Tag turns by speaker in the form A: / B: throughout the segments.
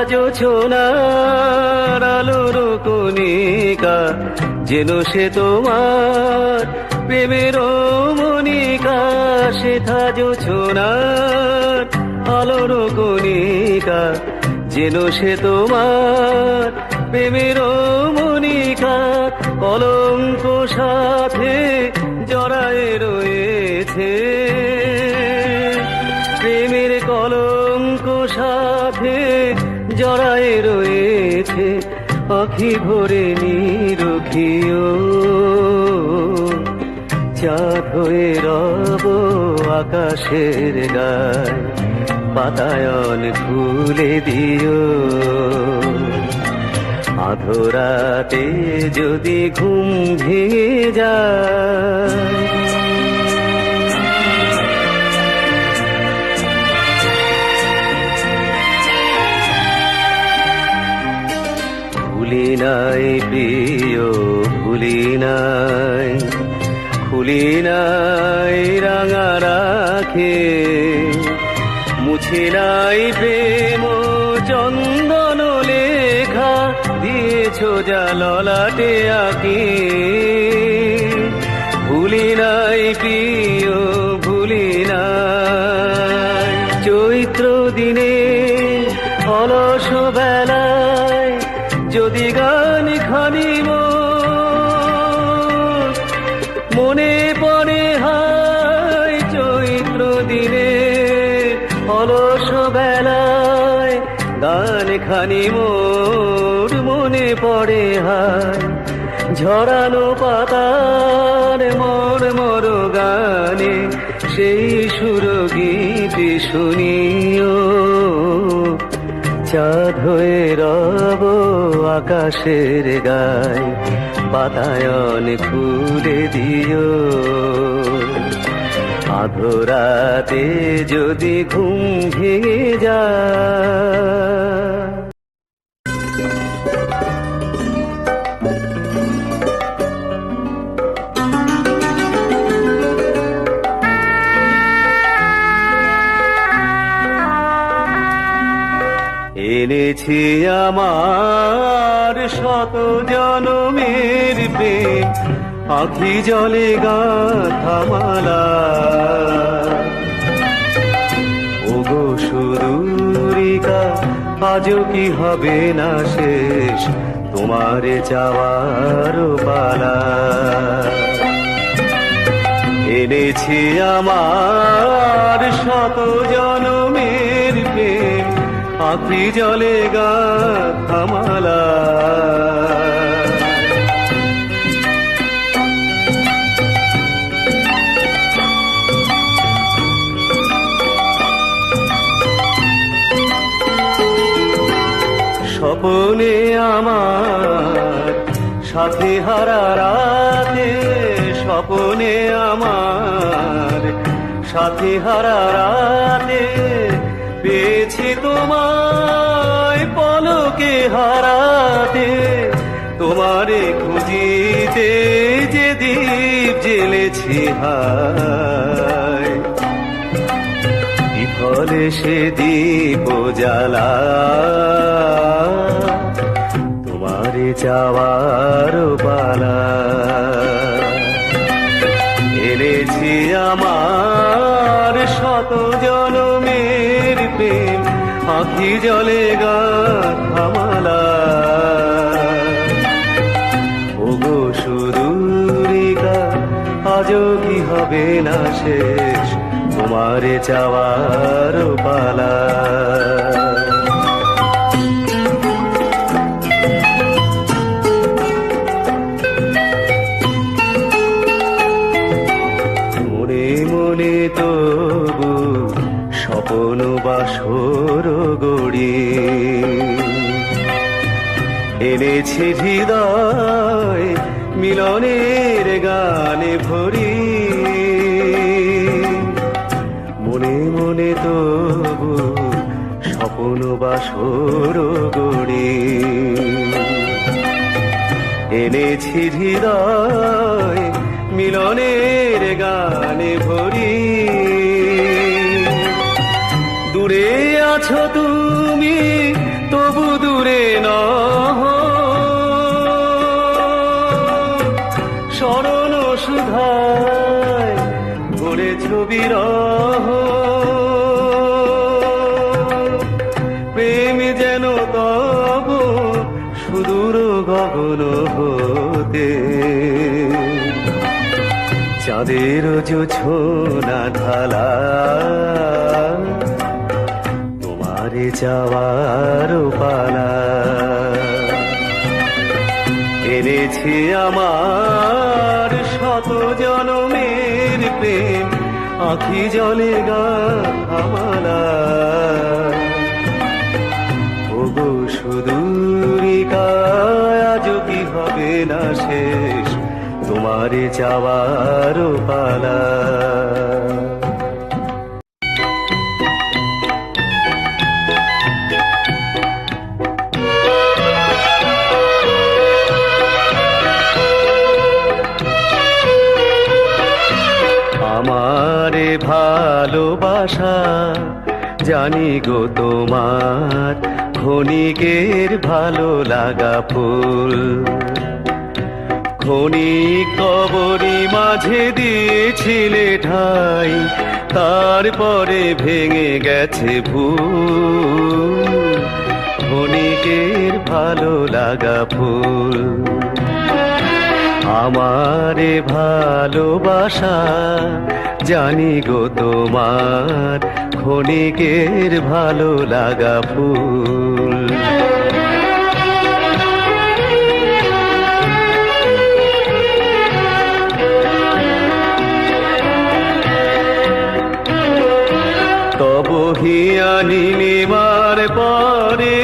A: শেখা জোছনার আলোর কণিকা, যেন সে তোমার প্রেমের মনিকা শেখা জোছনার আলোর কণিকা, যেন সে তোমার প্রেমের মনিকা কলঙ্ক সাথে জড়ায় রয়েছে। জড়ায় রয়েছে, পাখি ভরে নিরখিও চাঁদ হয়ে রব আকাশের গায় বাতায়ন খুলে দিও। আধরাতে যদি ঘুম ভেঙে যায় ভুলি নাই, প্রিয় ভুলি নাই, খুলি নাই রাঙা রাখে। মুছে নাই প্রেম চন্দন লেখা, দিয়েছ যা ললাটে আঁকি। ভুলি নাই, প্রিয় ঝরানো পাতার মর মর গানে সেই সুর গীতি শুনিও। চাঁদ হয়ে রব আকাশের গায় বাতায়ন খুলে দিও। আধরাতে যদি ঘুম ভেঙে যায় এনেছি আমার শত জনমের প্রেম। আখি জলে গাথামালা ওগো সুদূরিকা, আজও কি হবে না শেষ? তোমারে চাওয়ার পালা। এনেছি আমার শত প্রেম আখি জলে গা থামালা। স্বপনে আমার সাথে হারা রাতে স্বপনে আমার সাথে হারা রাতে পেয়েছি তোমায় পলকে হারাতে। তোমারে খুঁজিতে যে দ্বীপ জেলেছি হায়। বিফলে সে দীপ জ্বালা? তোমারে যাওয়ার পালা। এনেছি আমার আখি জলে গা থামালা। ওগো সুদূরিকা আজও কি হবে না শেষ? তোমারে চাওয়ার পালা। মনে মনে তবু স্বপ্ন বাসর গড়ি। এনেছি হৃদয় মিলনের গানে ভরি। মনে মনে তবু স্বপ্ন বাসর গড়ি। এনেছি হৃদয় মিলনের গানে ভরি। দূরে আছো তুমি, তবু দূরে নহ। স্মরণ সুধায় ভরে ছবি রহ প্রেম যেন তব সুদূর গগন হতে। চাঁদের জোছনা ঢালা যাওয়ার পালা। এনেছি আমার শত জনমের প্রেম, আঁখি জলে গা আমালা ওগো সুদূরিকায় আজ হবে না শেষ? তোমারে যাওয়ার পালা। জানি গো তোমার, ক্ষণিকের ভালো লাগা ফুল। ক্ষণিক কবরি মাঝে দিয়েছিলে ঠাই, তারপরে ভেঙে গেছে ভুল। ক্ষণিকের ভালো লাগা ফুল। আমারে ভালোবাসা জানি গো তোমার ক্ষণিকের ভালো লাগা ফুল। তব হিয়া নীলিমার পরে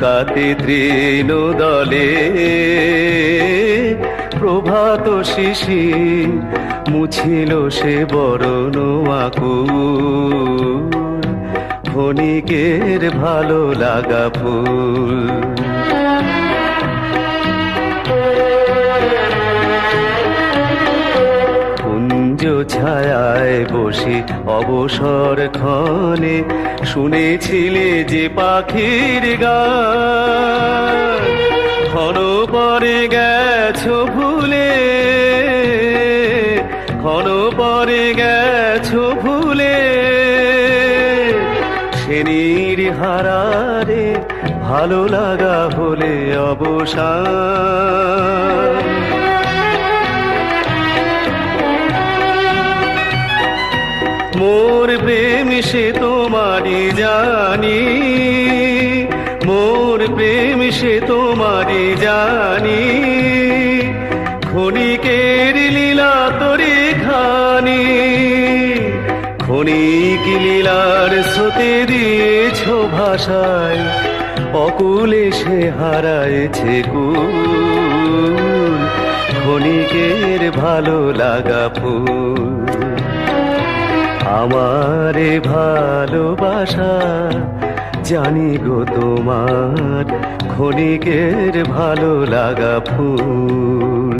A: না শুকাতে তৃণ দলে প্রভাত শিশি মুছিল সে বরণ আকুল। ক্ষণিকের ভালো লাগা ফুল। কুঞ্জ ছায়ায় বসে অবসর ক্ষণে শুনেছিলে যে পাখির গান ক্ষণ পরে গেছো ভুলে ক্ষণ পরে গেছো ভুলে। সেনির হারারে ভালো লাগা হলে অবসান মোর প্রেম সে তোমারি জানি, মোর প্রেম সে তোমারি জানি। ক্ষণিকের লীলা তরি খানি ক্ষণিক লীলার স্রোতে দিয়েছ ভাষায়, অকুলে সে হারায়েছে কুল। ক্ষণিকের ভালো লাগা ফুল। আমারে ভালোবাসা জানি গো তোমার ক্ষণিকের ভালো লাগা ফুল।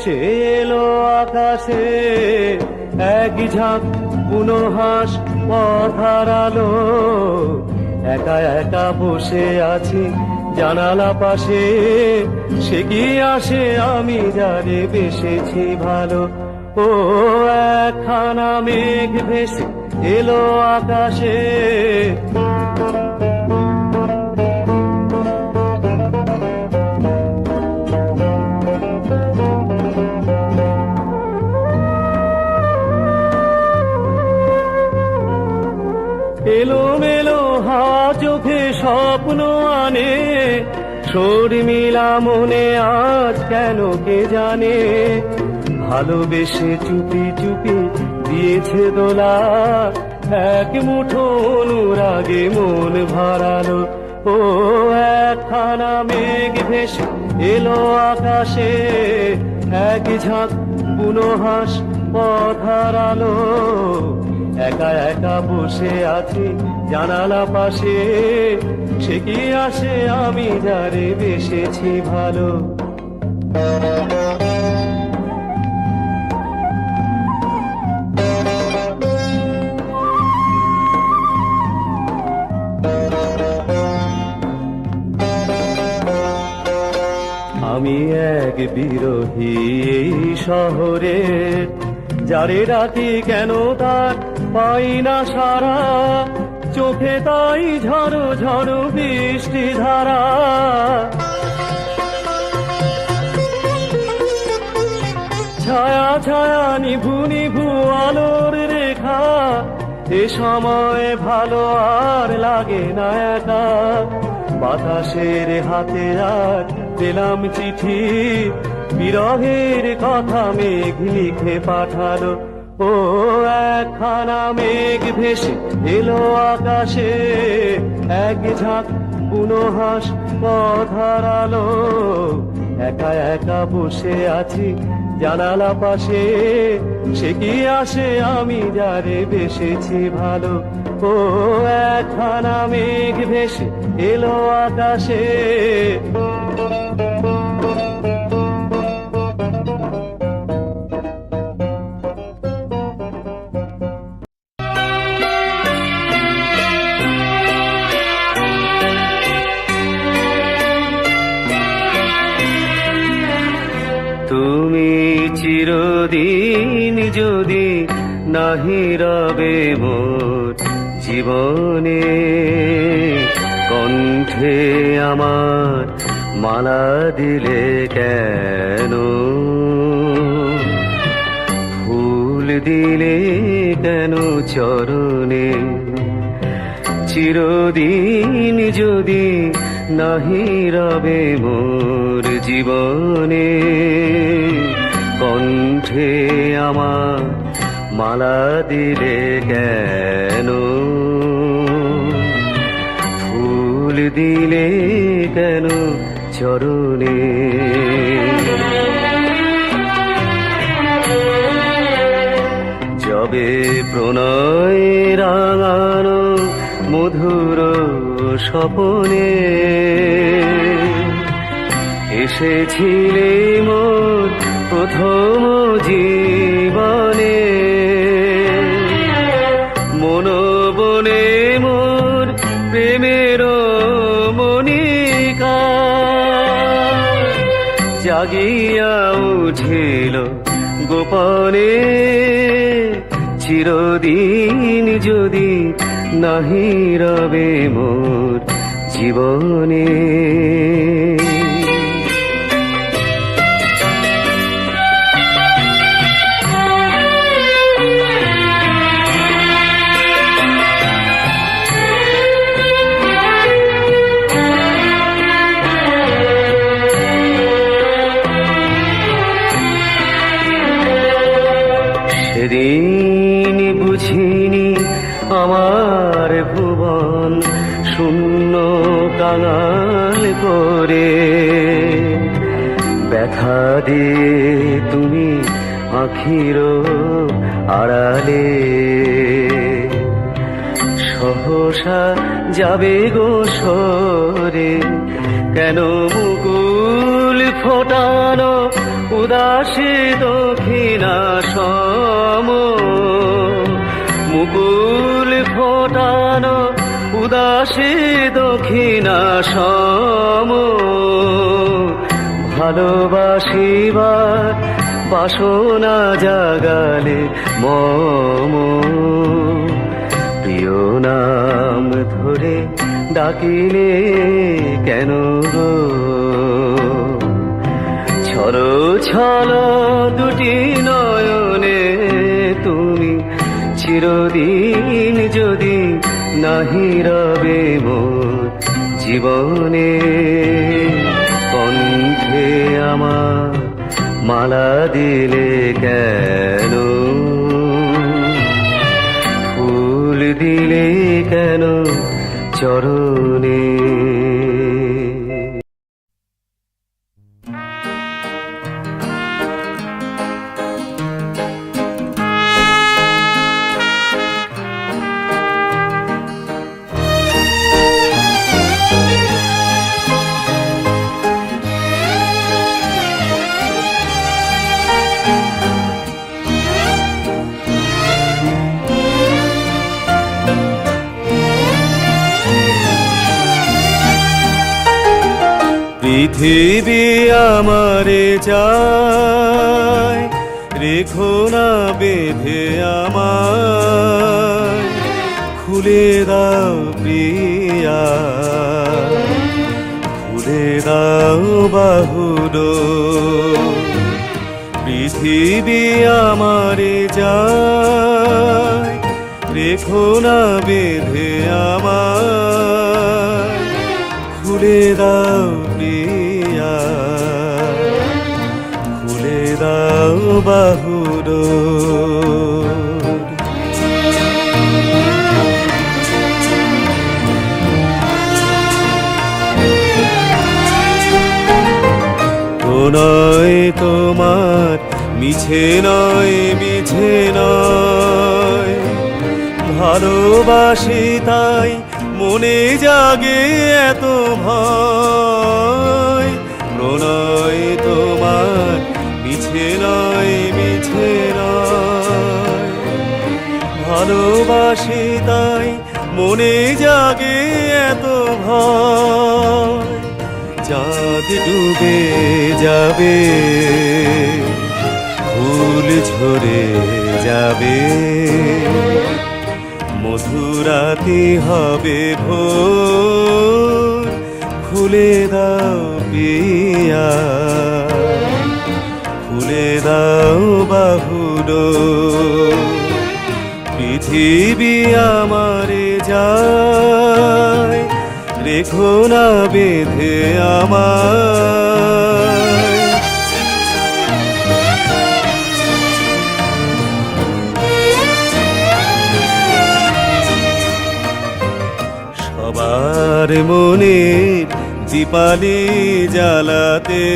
A: ভেসে এলো আকাশে, এক ঝাঁক পুনহাস পথার আলো একা একা বসে আছি জানালা পাশে, সে কি আসে আমি যারে বেসেছি ভালো। ও, একখানা মেঘ ভেসে এলো আকাশে স্বপ্ন আনে শর্মিলা মনে আজ কেন কে জানে? ভালোবেসে চুপি চুপি দিয়েছে দোলা, এক মুঠো অনুরাগে মন ভরালো। ও একখানা মেঘ ভেসে এলো আকাশে, এক ঝাঁক বুনো হাঁস পথারালো একা একা বসে আছি জানালা পাশে। সে কি আসে? আমি যারে বেসেছি ভালো। আমি এক বিরোহী এই শহরে। যারে ডাকি কেন তার পাই না সারা, চোখে তাই ঝড় ঝড় বৃষ্টি ধারা। ছায়া ছায়া নিভু নিভু আলোর রেখা, এ সময় ভালো আর লাগে না একা। বাতাসের হাতে আর পেলাম চিঠি বিরহের কথা মেঘ লিখে পাঠালো। ও একখানা মেঘ ভেসে এলো আকাশে, এক ঝাঁক বুনো হাঁস পধারালো একা একা বসে আছি জানালা পাশে, সে কি আসে আমি যারে বেসেছি ভালো। ও একখানা মেঘ ভেসে এলো আকাশে। তুমি চিরদিন যদি নাহি রবে মোর জীবনে, কণ্ঠে আমার মালা দিলে কেন? ফুল দিলে কেন চরণে? চিরদিন যদি নাহি রবে মোর জীবনে কণ্ঠে আমার মালা দিলে কেন? ফুল দিলে কেন চরণে? যবে প্রণয় রাঙানো মধুর স্বপনে এসেছিলে মোর প্রথম জীবনে। মনোবনে মোর প্রেমের মনিকা জাগিয়া উঠিল গোপনে, চিরদিন যদি নাহি রবে মোর জীবনে। বুঝিনি আমার ভুবন শূন্য কাঙাল করে। ব্যথা দিয়ে তুমি আখির আড়ালে। সহসা যাবে গো সরে, কেন মুকুল ফোটানো উদাসী দক্ষিণা আকাশে দক্ষিণা সম। ভালোবাসিবার বাসনা জাগালে মম। প্রিয় নাম ধরে ডাকিলে কেন গো? ছল দুটি নয়নে তুমি চিরদিন যদি নাহি রবে মোর জীবনে। কণ্ঠে আমার মালা দিলে কেন? ফুল দিলে কেন? চরণে পৃথিবী আমারে যায় রেখো না বেঁধে আমার খুলে দাও প্রিয়া, খুলে দাও বাহুডো। পৃথিবী আমারে যায় রেখো না বেঁধে আমার খুলে দাও বাহুর নয় তোমার মিছে নয় মিছে নয়। ভালোবাসি তাই মনে জাগে এত ভয়। প্রণয় নয় মিছে নয়। ভালোবাসি তাই মনে জাগে এত ভয়। চাঁদ ডুবে যাবে, ফুল ঝরে যাবে। মধুরাতি হবে ভোর, খুলে দাও পিয়া। খুলে দাও বাহুডো। পৃথিবী আমারে যায় রেখো না বেঁধে আমার সবার মনে দীপালি জ্বালাতে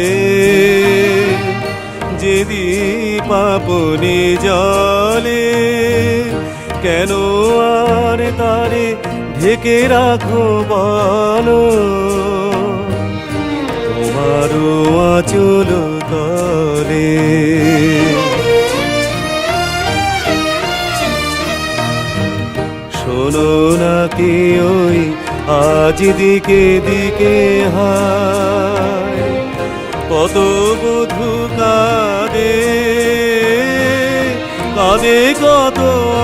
A: যে দীপাপনে জলে, কেন আর তারে ঢেকে রাখো বলো? তোমারও আচল তলে। শোনো নাকি ওই আজ দিকে দিকে হায় বধু কাঁদে কাঁদে কত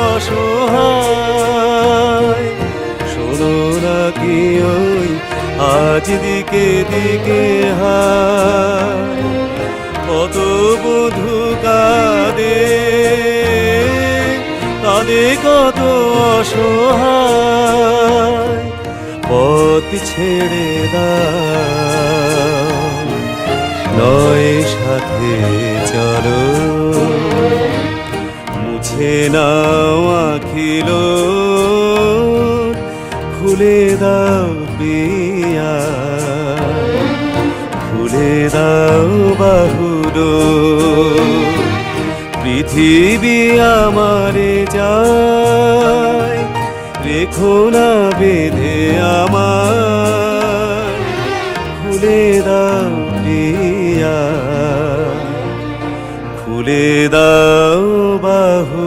A: অসহায়। শোনো নাকি ওই আজ দিকে দিকে হায়। কত বধু কাঁদে কাঁদে কত অসহায়। পথ ছেড়ে দাও, নয় সাথে মুছে নাও আখিল, খুলে দাও পিয়া। খুলে দাও বাহুডো, পৃথিবী আমারে যায় রেখো না বেঁধে আমার খুলে দাও প্রিয়া খুলে দাও বাহুডো